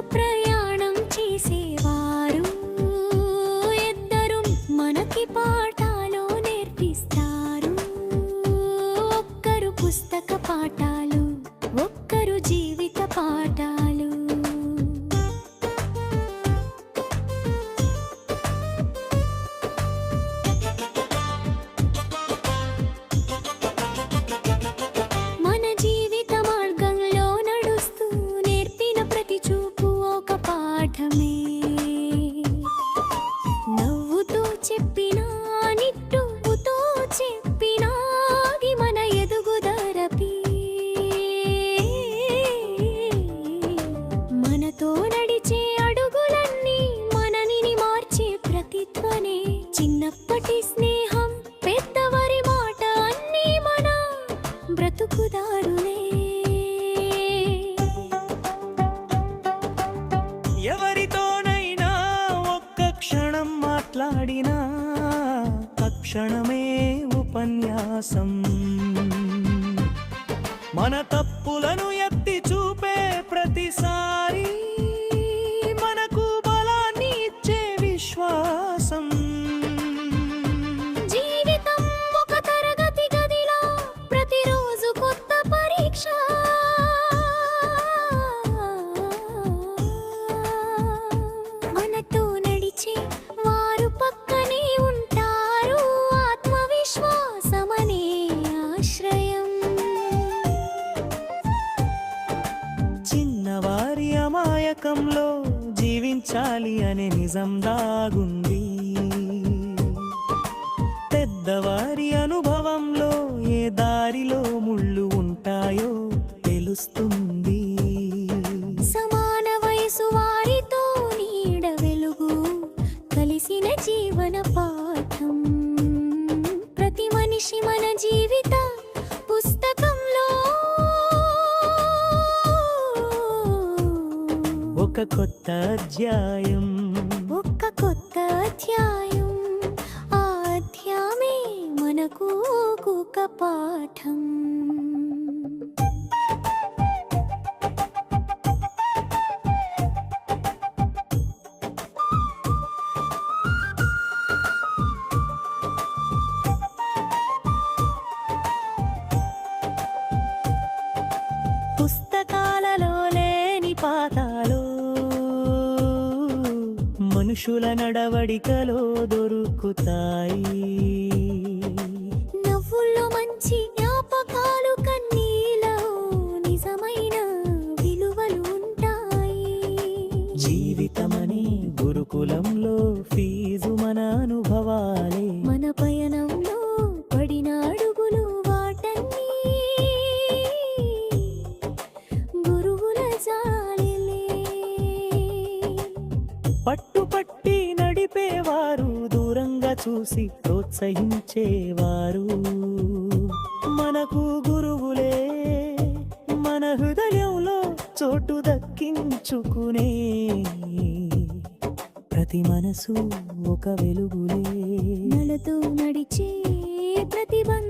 ప్రయాణం చేసేవారు. క్షణమే ఉపన్యాసం. మన తప్పులను ఎత్తి చూపే ప్రతిసారి లోకంలో జీవించాలి అనే నిజం దాగుంది. పెద్దవారి అనుభవంలో ఏ దారిలో ముళ్ళు ఉంటాయో తెలుస్తుంది. సమాన వయసు వారితో నీడ వెలుగు కలిసిన జీవన పాఠం. ప్రతి మనిషి ఒక కొత్త అధ్యాయం. ఒక్క కొత్త అధ్యాయం. ఆ అధ్యాయమే మనకు ఒక పాఠం. పుస్తకాలలో లేని పాఠాలు మనుషుల నడవడికలో దొరుకుతాయి. పట్టుపట్టి నడిపేవారు దూరంగా చూసి ప్రోత్సహించేవారు. మనకు గురువులే మన హృదయంలో చోటు దక్కించుకునే ప్రతి మనసు ఒక వెలుగులే. నలతో నడిచే ప్రతిబంధ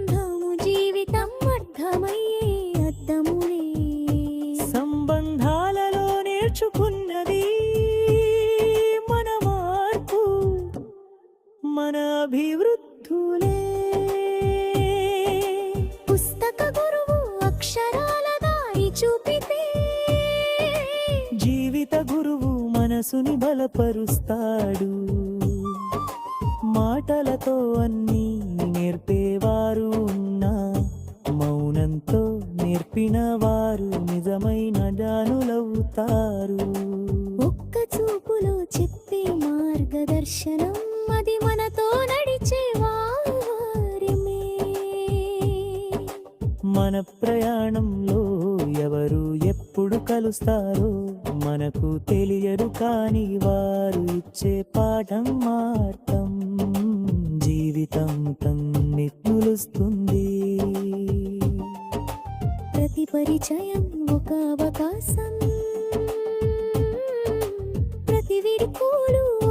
మన అభివృద్ధులే. పుస్తక గురువు అక్షరాల దారి చూపితే. జీవిత గురువు మనసుని బలపరుస్తాడు. మాటలతో అన్నీ నేర్పేవారు ఉన్నా మౌనంతో నేర్పిన వారు నిజమైన జానులవుతారు ఒక్క చూపులో చెప్పే మార్గదర్శనం అది మనతో నడిచే వారమే. మన ప్రయాణంలో ఎవరు ఎప్పుడు కలుస్తారో మన మనకు తెలియదు కాని వారు ఇచ్చే పాఠం మార్తం జీవితం తన్నెత్తులుస్తుంది ప్రతి పరిచయం ఒక అవకాశం. ప్రతి విడికోలు